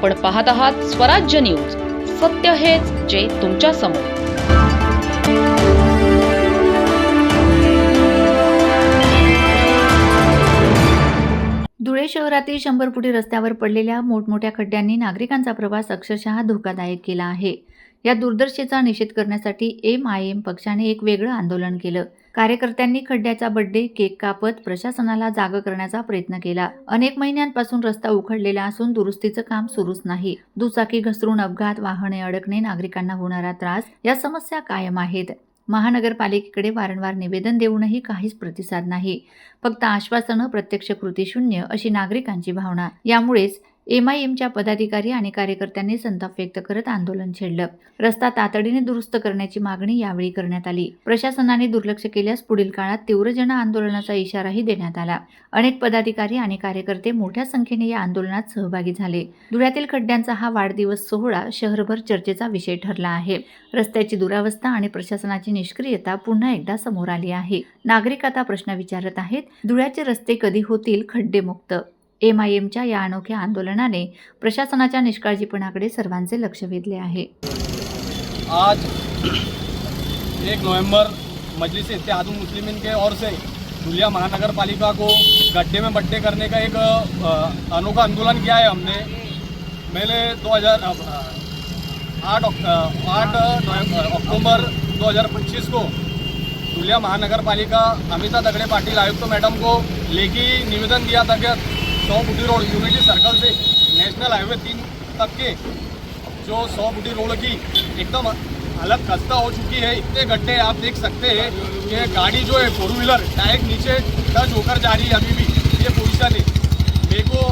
आपण पाहत आहात स्वराज्य न्यूज. सत्य हेच जे तुमच्यासमोर. धुळे शहरातील शंभर फुटी रस्त्यावर पडलेल्या मोठमोठ्या खड्ड्यांनी नागरिकांचा प्रवास अक्षरशः धोकादायक केला आहे. या दुर्दशेचा निषेध करण्यासाठी एम आय एम पक्षाने एक वेगळं आंदोलन केलं. कार्यकर्त्यांनी खड्ड्याचा बड्डे केक कापत प्रशासनाला जाग करण्याचा प्रयत्न केला. अनेक महिन्यांपासून रस्ता उखडलेला असून दुरुस्तीचं काम सुरूच नाही. दुचाकी घसरून अपघात वाहने अडकणे नागरिकांना होणारा त्रास या समस्या कायम आहेत. महानगरपालिकेकडे वारंवार निवेदन देऊनही काहीच प्रतिसाद नाही. फक्त आश्वासनं प्रत्यक्ष कृती शून्य अशी नागरिकांची भावना. यामुळेच एम आय एमच्या पदाधिकारी आणि कार्यकर्त्यांनी संताप व्यक्त करत आंदोलन छेडलं. रस्ता तातडीने दुरुस्त करण्याची मागणी यावेळी करण्यात आली. प्रशासनाने दुर्लक्ष केल्यास पुढील काळात तीव्र जन आंदोलनाचा इशाराही देण्यात आला. अनेक पदाधिकारी आणि कार्यकर्ते मोठ्या संख्येने या आंदोलनात सहभागी झाले. धुळ्यातील खड्ड्यांचा हा वाढदिवस सोहळा शहरभर चर्चेचा विषय ठरला आहे. रस्त्याची दुरावस्था आणि प्रशासनाची निष्क्रियता पुन्हा एकदा समोर आली आहे. नागरिक आता प्रश्न विचारत आहेत धुळ्याचे रस्ते कधी होतील खड्डेमुक्त? एम आय एमच्या या अनोख्या आंदोलनाने प्रशासनाच्या निष्काळजीपणाकडे सर्वांचे लक्ष वेधले आहे. आज एक नवंबर मजलिस इत्तेहादुल मुस्लिमीन के और से धुलिया महानगर पालिका को गड्ढे में बड्डे करने का एक अनोखा आंदोलन किया है हमने। पहले 2000 आठ आठ अक्टूबर 2025 को धुलिया महानगर पालिका अमिता दगड़े पाटिल आयुक्त मैडम को लेखी निवेदन दिया था कि सौ फुटी रोड यूनिटी सर्कल से नेशनल हाईवे तीन तक के जो सौ फुटी रोड की एकदम हालत खस्ता हो चुकी है। इतने गड्ढे आप देख सकते हैं कि गाड़ी जो है फोर व्हीलर डायरेक्ट नीचे टच होकर जा रही है अभी भी। ये पोजीशन है। मेरे को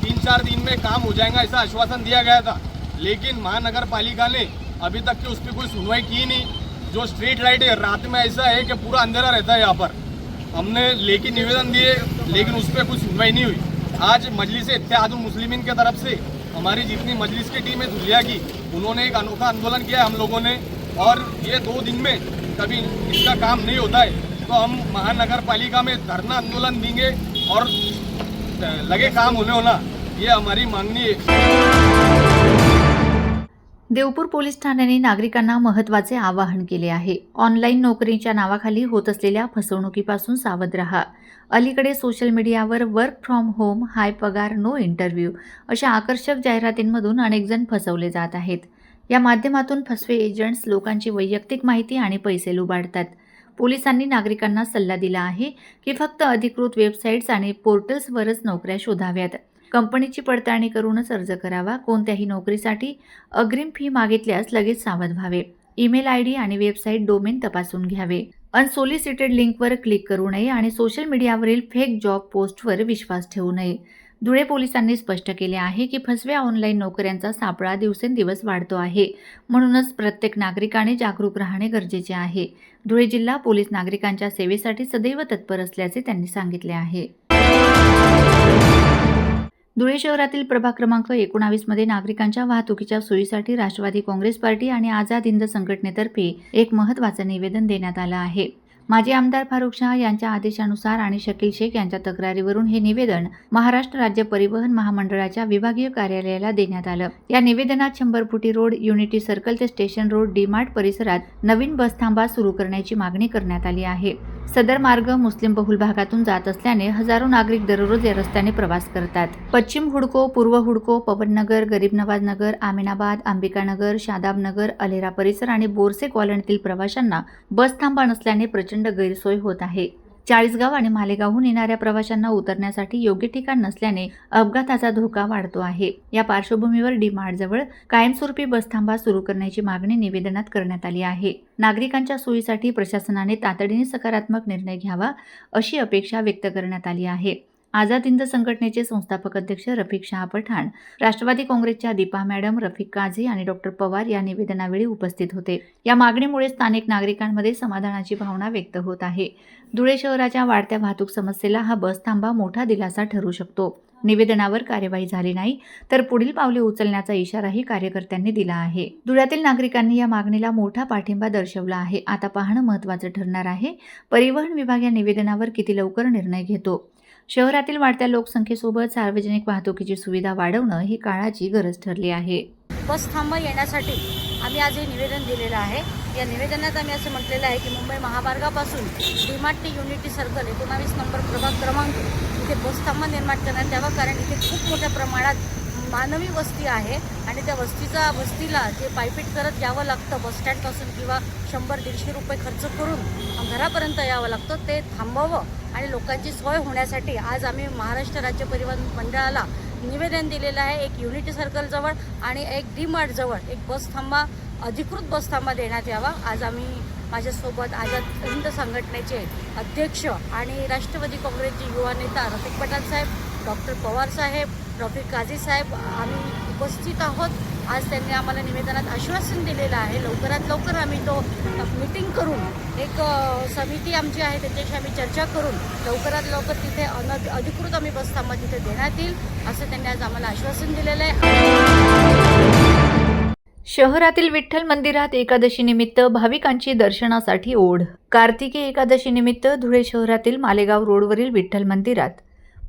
तीन चार दिन में काम हो जाएगा, ऐसा आश्वासन दिया गया था। लेकिन महानगर पालिका ने अभी तक की उस पर कोई सुनवाई की नहीं। जो स्ट्रीट लाइट है, रात में ऐसा है कि पूरा अंधेरा रहता है यहाँ पर। हमने लेकिन निवेदन दिए, लेकिन उस पर कोई सुनवाई नहीं हुई। आज मजलिस इतिहाद मुस्लिम के तरफ़ से हमारी जितनी मजलिस की टीम है दुल्हिया की, उन्होंने एक अनोखा आंदोलन किया हम लोगों ने। और ये दो दिन में कभी इसका काम नहीं होता है। तो हम महानगर पालिका में धरना आंदोलन देंगे और लगे काम होने होना, ये हमारी मांगनी है देवपूर पोलीस ठाण्याने नागरिकांना महत्त्वाचे आवाहन केले आहे. ऑनलाईन नोकरीच्या नावाखाली होत असलेल्या फसवणुकीपासून सावध रहा. अलीकडे सोशल मीडियावर वर्क फ्रॉम होम हाय पगार नो इंटरव्ह्यू अशा आकर्षक जाहिरातींमधून अनेकजण फसवले जात आहेत. या माध्यमातून फसवे एजंट्स लोकांची वैयक्तिक माहिती आणि पैसे लुबाडतात. पोलिसांनी नागरिकांना सल्ला दिला आहे की फक्त अधिकृत वेबसाईट्स आणि पोर्टल्सवरच नोकऱ्या शोधाव्यात. कंपनीची पडताळणी करूनच अर्ज करावा. कोणत्याही नोकरीसाठी अग्रिम फी मागितल्यास लगेच सावध व्हावे. ईमेल आय डी आणि वेबसाईट डोमेन तपासून घ्यावे. अनसोलिसिटेड लिंकवर क्लिक करू नये आणि सोशल मीडियावरील फेक जॉब पोस्टवर विश्वास ठेवू नये. धुळे पोलिसांनी स्पष्ट केले आहे की फसव्या ऑनलाईन नोकऱ्यांचा सापळा दिवसेंदिवस वाढतो आहे. म्हणूनच प्रत्येक नागरिकाने जागरूक राहणे गरजेचे आहे. धुळे जिल्हा पोलीस नागरिकांच्या सेवेसाठी सदैव तत्पर असल्याचे त्यांनी सांगितले आहे. धुळे शहरातील प्रभाग क्रमांक एकोणावीसमध्ये नागरिकांच्या वाहतुकीच्या सोयीसाठी राष्ट्रवादी काँग्रेस पार्टी आणि आझाद हिंद संघटनेतर्फे एक महत्त्वाचं निवेदन देण्यात आलं आहे. माजी आमदार फारुख शाह यांच्या आदेशानुसार आणि शकील शेख यांच्या तक्रारीवरून हे निवेदन महाराष्ट्र राज्य परिवहन महामंडळाच्या विभागीय कार्यालयाला देण्यात आलं. या निवेदनात शंभर फुटी रोड युनिटी सर्कल ते स्टेशन रोड डीमार्ट परिसरात नवीन बस थांबा सुरू करण्याची मागणी करण्यात आली आहे. सदर मार्ग मुस्लिम बहुल भागातून जात असल्याने हजारो नागरिक दररोज या रस्त्याने प्रवास करतात. पश्चिम हुडको पूर्व हुडको पवननगर गरीब नवाज नगर आमिनाबाद अंबिकानगर शादाबनगर अलेरा परिसर आणि बोरसे कॉलनीतील प्रवाशांना बस थांबा नसल्याने प्रचंड गैरसोय होत आहे. चाळीसगाव आणि मालेगावहून येणाऱ्या प्रवाशांना उतरण्यासाठी योग्य ठिकाण नसल्याने अपघाताचा धोका वाढतो आहे. या पार्श्वभूमीवर डी मार्टजवळ कायमस्वरूपी बसथांबा सुरू करण्याची मागणी निवेदनात करण्यात आली आहे. नागरिकांच्या सोयीसाठी प्रशासनाने तातडीने सकारात्मक निर्णय घ्यावा अशी अपेक्षा व्यक्त करण्यात आली आहे. आझाद हिंद संघटनेचे संस्थापक अध्यक्ष रफिक शहा पठाण राष्ट्रवादी काँग्रेसच्या दीपा मॅडम रफिक काझी आणि डॉक्टर पवार या निवेदनावेळी उपस्थित होते. या मागणीमुळे स्थानिक नागरिकांमध्ये समाधानाची भावना व्यक्त होत आहे. धुळे शहराच्या वाढत्या वाहतूक समस्येला हा बस थांबा मोठा दिलासा ठरू शकतो. निवेदनावर कार्यवाही झाली नाही तर पुढील पावले उचलण्याचा इशाराही कार्यकर्त्यांनी दिला आहे. धुळ्यातील नागरिकांनी या मागणीला मोठा पाठिंबा दर्शवला आहे. आता पाहणं महत्त्वाचं ठरणार आहे. परिवहन विभाग या निवेदनावर किती लवकर निर्णय घेतो? शहरातील वाढत्या लोकसंख्येसोबत सार्वजनिक वाहतुकीची सुविधा वाढवणं ही काळाची गरज ठरली आहे. बस थांब येण्यासाठी आम्ही आज हे निवेदन दिलेलं आहे. या निवेदनात आम्ही असं म्हटलेलं आहे की मुंबई महामार्गापासून डीमार्ट ते युनिटी सर्कल एकोणावीस नंबर प्रभाग क्रमांक इथे बस थांबा निर्माण करण्यात यावा कारण इथे खूप मोठ्या प्रमाणात मानवी वस्ती आहे आणि त्या वस्तीचा वस्तीला जे पायपीट करत यावं लागतं बसस्टँडपासून किंवा शंभर दीडशे रुपये खर्च करून घरापर्यंत यावं लागतं ते थांबावं आणि लोकांची सोय होण्यासाठी आज आम्ही महाराष्ट्र राज्य परिवहन मंडळाला निवेदन दिलेलं आहे एक युनिटी सर्कलजवळ आणि एक डी मार्टजवळ एक बस थांबा अधिकृत बस थांबा देण्यात यावा. आज आम्ही माझ्यासोबत आझाद हिंद संघटनेचे अध्यक्ष आणि राष्ट्रवादी काँग्रेसचे युवा नेता रफिक पठाण साहेब डॉक्टर पवार साहेब रफिक काझी साहेब आम्ही उपस्थित आहोत. आज त्यांनी आम्हाला निवेदनात आश्वासन दिलेलं आहे. लवकरात लवकर आम्ही तो मीटिंग करून एक समिती आमची आहे त्याच्याशी आम्ही चर्चा करून लवकरात लवकर तिथे अन अधिकृत आम्ही बस तिथे देण्यात येईल असं त्यांनी आज आम्हाला आश्वासन दिलेलं आहे. शहरातील विठ्ठल मंदिरात एकादशी निमित्त भाविकांची दर्शनासाठी ओढ. कार्तिकी एकादशी निमित्त धुळे शहरातील मालेगाव रोडवरील विठ्ठल मंदिरात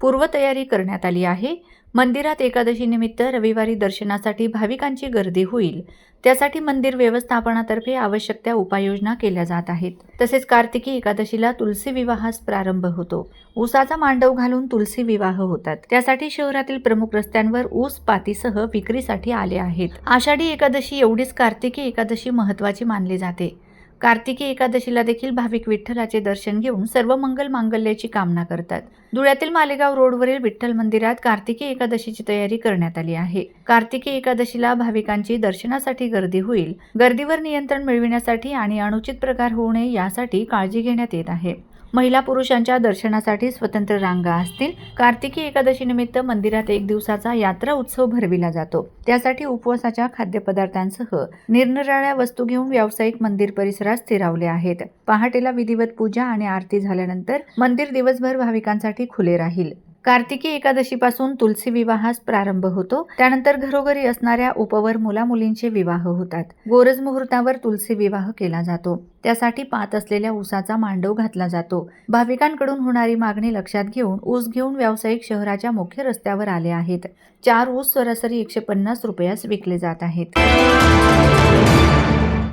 पूर्वतयारी करण्यात आली आहे. मंदिरात एकादशीनिमित्त रविवारी दर्शनासाठी भाविकांची गर्दी होईल. त्यासाठी मंदिर व्यवस्थापनातर्फे आवश्यक त्या उपाययोजना केल्या जात आहेत. तसेच कार्तिकी एकादशीला तुलसी विवाहास प्रारंभ होतो. ऊसाचा मांडव घालून तुलसी विवाह होतात. त्यासाठी शहरातील प्रमुख रस्त्यांवर ऊस पातीसह विक्रीसाठी आले आहेत. आषाढी एकादशी एवढीच कार्तिकी एकादशी महत्त्वाची मानली जाते. कार्तिकी एकादशीला देखील भाविक विठ्ठलाचे दर्शन घेऊन सर्व मंगल मांगल्याची कामना करतात. धुळ्यातील मालेगाव रोडवरील विठ्ठल मंदिरात कार्तिकी एकादशीची तयारी करण्यात आली आहे. कार्तिकी एकादशीला भाविकांची दर्शनासाठी गर्दी होईल. गर्दीवर नियंत्रण मिळविण्यासाठी आणि अनुचित प्रकार होऊ नये यासाठी काळजी घेण्यात येत आहे. महिला पुरुषांच्या दर्शनासाठी स्वतंत्र रांगा असतील. कार्तिकी एकादशीनिमित्त मंदिरात एक दिवसाचा यात्रा उत्सव भरविला जातो. त्यासाठी उपवासाच्या खाद्यपदार्थांसह निरनिराळ्या वस्तू घेऊन व्यावसायिक मंदिर परिसरात स्थिरावले आहेत. पहाटेला विधिवत पूजा आणि आरती झाल्यानंतर मंदिर दिवसभर भाविकांसाठी खुले राहील. कार्तिकी एकादशीपासून तुलसी विवाहास प्रारंभ होतो. त्यानंतर घरोघरी असणाऱ्या उपवर मुलामुलींचे विवाह होतात. गोरज मुहूर्तावर तुलसी विवाह केला जातो. त्यासाठी पात असलेल्या ऊसाचा मांडव घातला जातो. भाविकांकडून होणारी मागणी लक्षात घेऊन ऊस घेऊन व्यावसायिक शहराच्या मुख्य रस्त्यावर आले आहेत. चार ऊस सरासरी एकशे पन्नास रुपयास विकले जात आहेत.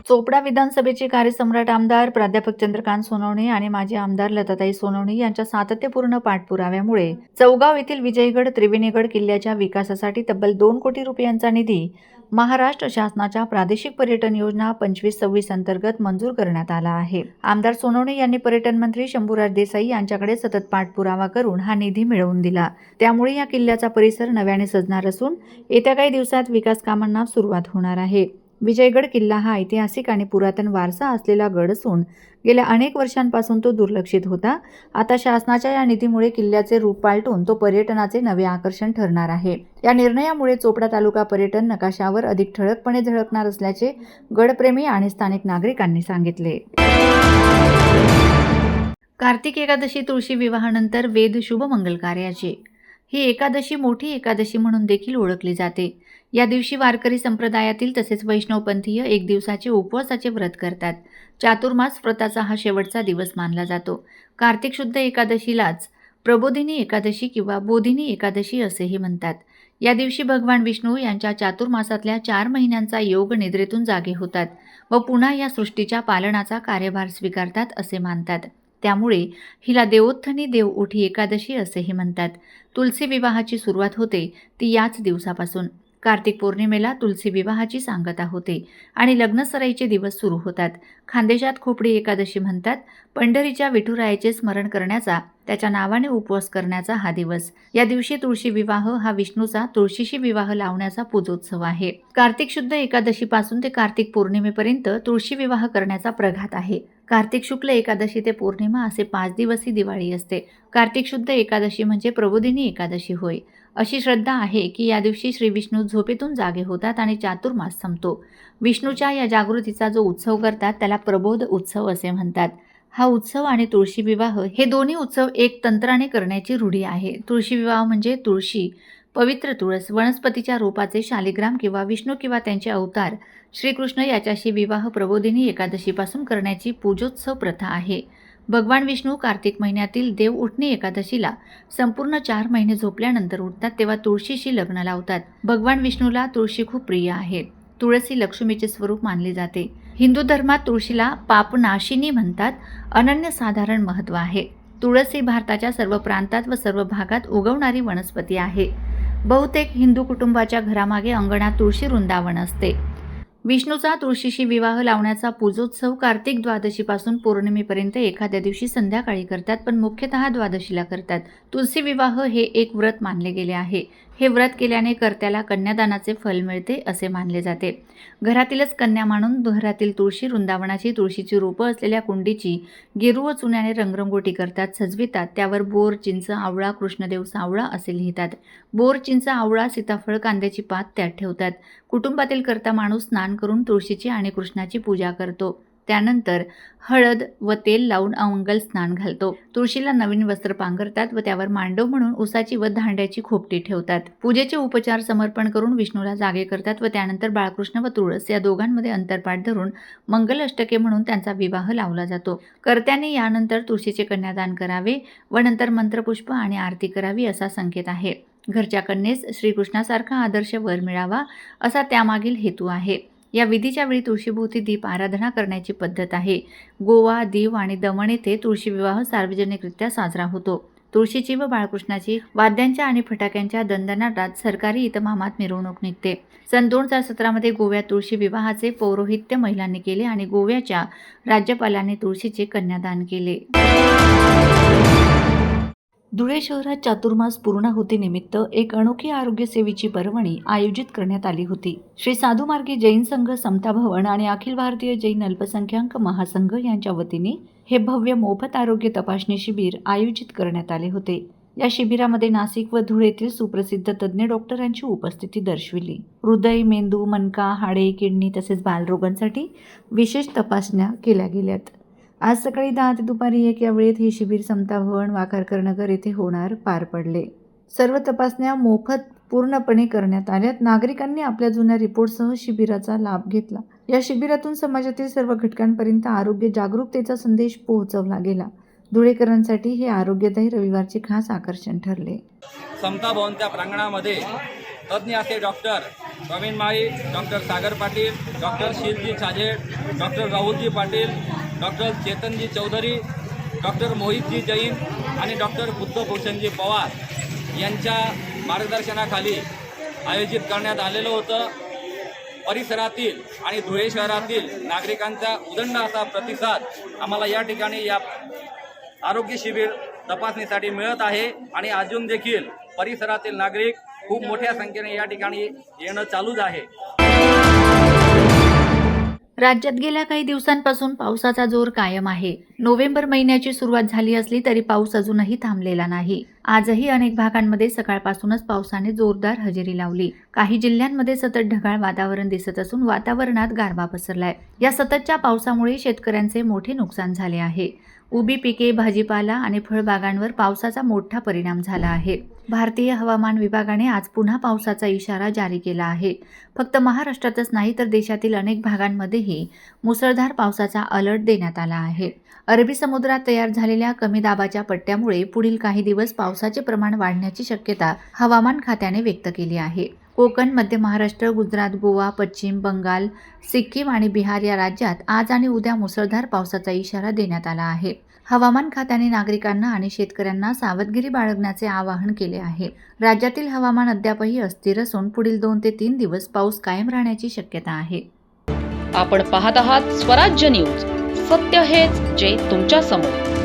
चोपडा विधानसभेचे कार्यसम्राट आमदार प्राध्यापक चंद्रकांत सोनवणे आणि माजी आमदार लताताई सोनवणे यांच्या सातत्यपूर्ण पाठपुराव्यामुळे चौगाव येथील विजयगड त्रिवेणीगड किल्ल्याच्या विकासासाठी तब्बल दोन कोटी रुपयांचा निधी महाराष्ट्र शासनाच्या प्रादेशिक पर्यटन योजना पंचवीस सव्वीस अंतर्गत मंजूर करण्यात आला आहे. आमदार सोनवणे यांनी पर्यटन मंत्री शंभूराज देसाई यांच्याकडे सतत पाठपुरावा करून हा निधी मिळवून दिला. त्यामुळे या किल्ल्याचा परिसर नव्याने सजणार असून येत्या काही दिवसात विकास कामांना सुरुवात होणार आहे. विजयगड किल्ला हा ऐतिहासिक आणि पुरातन वारसा असलेला गड असून गेल्या अनेक वर्षांपासून तो दुर्लक्षित होता. आता शासनाच्या या निधीमुळे किल्ल्याचे रूप पालटून तो पर्यटनाचे नवे आकर्षण ठरणार आहे. या निर्णयामुळे चोपडा तालुका पर्यटन नकाशावर अधिक ठळकपणे झळकणार असल्याचे गडप्रेमी आणि स्थानिक नागरिकांनी सांगितले. कार्तिक एकादशी तुळशी विवाहानंतर वेद शुभ मंगल कार्याचे ही एकादशी मोठी एकादशी म्हणून देखील ओळखली जाते. या दिवशी वारकरी संप्रदायातील तसेच वैष्णवपंथीय एक दिवसाचे उपवासाचे व्रत करतात. चातुर्मास व्रताचा हा शेवटचा दिवस मानला जातो. कार्तिक शुद्ध एकादशीलाच प्रबोधिनी एकादशी किंवा बोधिनी एकादशी असेही म्हणतात. या दिवशी भगवान विष्णू यांच्या चातुर्मासातल्या चार महिन्यांचा योग निद्रेतून जागे होतात व पुन्हा या सृष्टीच्या पालनाचा कार्यभार स्वीकारतात असे मानतात. त्यामुळे हिला देवोत्थनी देव उठी एकादशी असेही म्हणतात. तुलसी विवाहाची सुरुवात होते ती याच दिवसापासून. कार्तिक पौर्णिमेला तुलसी विवाहाची सांगता होते आणि लग्नसराईचे दिवस सुरू होतात. खानदेशात खोपडी एकादशी म्हणतात. पंढरीच्या विठुरायाचे स्मरण करण्याचा त्याच्या नावाने उपवास करण्याचा हा दिवस. या दिवशी तुळशी विवाह हा विष्णूचा तुळशीशी विवाह लावण्याचा पूजोत्सव आहे. कार्तिक शुद्ध एकादशीपासून ते कार्तिक पौर्णिमेपर्यंत तुळशी विवाह करण्याचा प्रघात आहे. कार्तिक शुक्ल एकादशी ते पौर्णिमा असे पाच दिवसी दिवाळी असते. कार्तिक शुद्ध एकादशी म्हणजे प्रबोधिनी एकादशी होय. अशी श्रद्धा आहे की या दिवशी श्री विष्णू झोपेतून जागे होतात आणि चातुर्मास संपतो. विष्णूच्या या जागृतीचा जो उत्सव करतात त्याला प्रबोध उत्सव असे म्हणतात. हा उत्सव आणि तुळशी विवाह हे दोन्ही उत्सव एक तंत्राने करण्याची रूढी आहे. तुळशी विवाह म्हणजे तुळशी पवित्र तुळस वनस्पतीच्या रूपाचे शालिग्राम किंवा विष्णू किंवा त्यांचे अवतार. श्रीकृष्ण याच्याशी विवाह प्रबोधिनी एकादशीपासून करण्याची पूजोत्सव प्रथा आहे. भगवान विष्णू कार्तिक महिन्यातील देव उठणे एकादशीला संपूर्ण चार महिने झोपल्यानंतर उठतात तेव्हा तुळशीशी लग्न लावतात. भगवान विष्णूला तुळशी खूप प्रिय आहे. तुळसी लक्ष्मीचे स्वरूप मानले जाते. हिंदू धर्मात तुळशीला पापनाशिनी म्हणतात. अनन्यसाधारण महत्त्व आहे. तुळसी भारताच्या सर्व प्रांतात व सर्व भागात उगवणारी वनस्पती आहे. बहुतेक हिंदू कुटुंबाच्या घरामागे अंगणात तुळशी वृंदावन असते. विष्णूचा तुळशीशी विवाह लावण्याचा पूजोत्सव कार्तिक द्वादशीपासून पौर्णिमेपर्यंत एखाद्या दिवशी संध्याकाळी करतात पण मुख्यतः द्वादशीला करतात. तुलसी विवाह हे एक व्रत मानले गेले आहे. हे व्रत केल्याने कर्त्याला कन्यादानाचे फल मिळते असे मानले जाते. घरातीलच कन्या मानून घरातील तुळशी वृंदावनाची तुळशीची रोपं असलेल्या कुंडीची गेरू व चुन्याने रंगरंगोटी करतात सजवितात त्यावर बोर चिंच आवळा कृष्णदेव सावळा असे लिहितात. बोर चिंच आवळा सीताफळ कांद्याची पात त्यात ठेवतात. कुटुंबातील करता माणूस स्नान करून तुळशीची आणि कृष्णाची पूजा करतो. त्यानंतर हळद व तेल लावून अवंगल स्नान घालतो. तुळशीला नवीन वस्त्र पांघरतात व त्यावर मांडव म्हणून उसाची व धांड्याची खोपटी ठेवतात. पूजेचे उपचार समर्पण करून विष्णूला जागे करतात व त्यानंतर बाळकृष्ण व तुळस या दोघांमध्ये अंतरपाठ धरून मंगल अष्टके म्हणून त्यांचा विवाह लावला जातो. कर्त्याने यानंतर तुळशीचे कन्यादान करावे व नंतर मंत्रपुष्प आणि आरती करावी असा संकेत आहे. घरच्या कन्येस श्रीकृष्णासारखा आदर्श वर मिळावा असा त्यामागील हेतू आहे. या विधीच्या वेळी तुळशीभोवती दीप आराधना करण्याची पद्धत आहे. गोवा दीव आणि दमण येथे तुळशी विवाह सार्वजनिकरित्या साजरा होतो. तुळशीची व बाळकृष्णाची वाद्यांच्या आणि फटाक्यांच्या दंदनाटात सरकारी इतमामात मिरवणूक निघते. सन दोन हजार सतरामध्ये गोव्यात तुळशी विवाहाचे पौरोहित्य महिलांनी केले आणि गोव्याच्या राज्यपालांनी तुळशीचे कन्यादान केले. धुळे शहरात चातुर्मास पूर्णाहुतीनिमित्त एक अनोखी आरोग्य सेवेची पर्वणी आयोजित करण्यात आली होती. श्री साधू मार्गी जैन संघ समता भवन आणि अखिल भारतीय जैन अल्पसंख्याक महासंघ यांच्या वतीने हे भव्य मोफत आरोग्य तपासणी शिबिर आयोजित करण्यात आले होते. या शिबिरामध्ये नाशिक व धुळेतील सुप्रसिद्ध तज्ज्ञ डॉक्टरांची उपस्थिती दर्शविली. हृदय मेंदू मनका हाडे किडनी तसेच बालरोगांसाठी विशेष तपासण्या केल्या गेल्यात. आज सकाळी दहा ते दुपारी एक या वेळेत हे शिबिर समता भवन नगर येथे होणार पार पडले. सर्व तपासण्या मोफत पूर्णपणे करण्यात आल्यात. नागरिकांनी आपल्या जुन्या रिपोर्टसह शिबिराचा लाभ घेतला. या शिबिरातून समाजातील सर्व घटकांपर्यंत आरोग्य जागरूकतेचा संदेश पोहोचवला गेला. धुळेकरांसाठी हे आरोग्यदायी रविवारचे खास आकर्षण ठरले. समता भवनच्या प्रांगणामध्ये तज्ज्ञ असे doctor Pravin Mali doctor Sagar Patil doctor Shivji Chhajed doctor Rahulji Patil doctor Chetanji Chaudhari doctor Mohitji Jain आणि डॉक्टर बुद्धभूषणजी पवार यांच्या मार्गदर्शनाखाली आयोजित करण्यात आलेलं होतं. परिसरातील आणि धुळे शहरातील नागरिकांचा उदंड असा प्रतिसाद आम्हाला या ठिकाणी या आरोग्य शिबिर तपासणीसाठी मिळत आहे आणि अजून देखील परिसरातील नागरिक खूप मोठ्या संख्येने या ठिकाणी येणं चालूच आहे. राज्यात गेल्या काही दिवसांपासून पावसाचा जोर कायम आहे. नोव्हेंबर महिन्याची सुरुवात झाली असली तरी पाऊस अजूनही थांबलेला नाही. आजही अनेक भागांमध्ये सकाळपासूनच पावसाने जोरदार हजेरी लावली. काही जिल्ह्यांमध्ये सतत ढगाळ वातावरण दिसत असून वातावरणात गारवा पसरलाय. या सततच्या पावसामुळे शेतकऱ्यांचे मोठे नुकसान झाले आहे. उभी पिके भाजीपाला आणि फळबागांवर पावसाचा मोठा परिणाम झाला आहे. भारतीय हवामान विभागाने आज पुन्हा पावसाचा इशारा जारी केला आहे. फक्त महाराष्ट्रातच नाही तर देशातील अनेक भागांमध्येही मुसळधार पावसाचा अलर्ट देण्यात आला आहे. अरबी समुद्रात तयार झालेल्या कमी दाबाच्या पट्ट्यामुळे पुढील काही दिवस पावसाचे प्रमाण वाढण्याची शक्यता हवामान खात्याने व्यक्त केली आहे. कोकण मध्य महाराष्ट्र गुजरात गोवा पश्चिम बंगाल सिक्कीम आणि बिहार या राज्यात आज आणि उद्या मुसळधार पावसाचा इशारा देण्यात आला आहे. हवामान खात्याने नागरिकांना आणि शेतकऱ्यांना सावधगिरी बाळगण्याचे आवाहन केले आहे. राज्यातील हवामान अद्यापही अस्थिर असून पुढील दोन ते तीन दिवस पाऊस कायम राहण्याची शक्यता आहे. आपण पाहत आहात स्वराज्य न्यूज. सत्य हेच जे तुमच्यासमोर.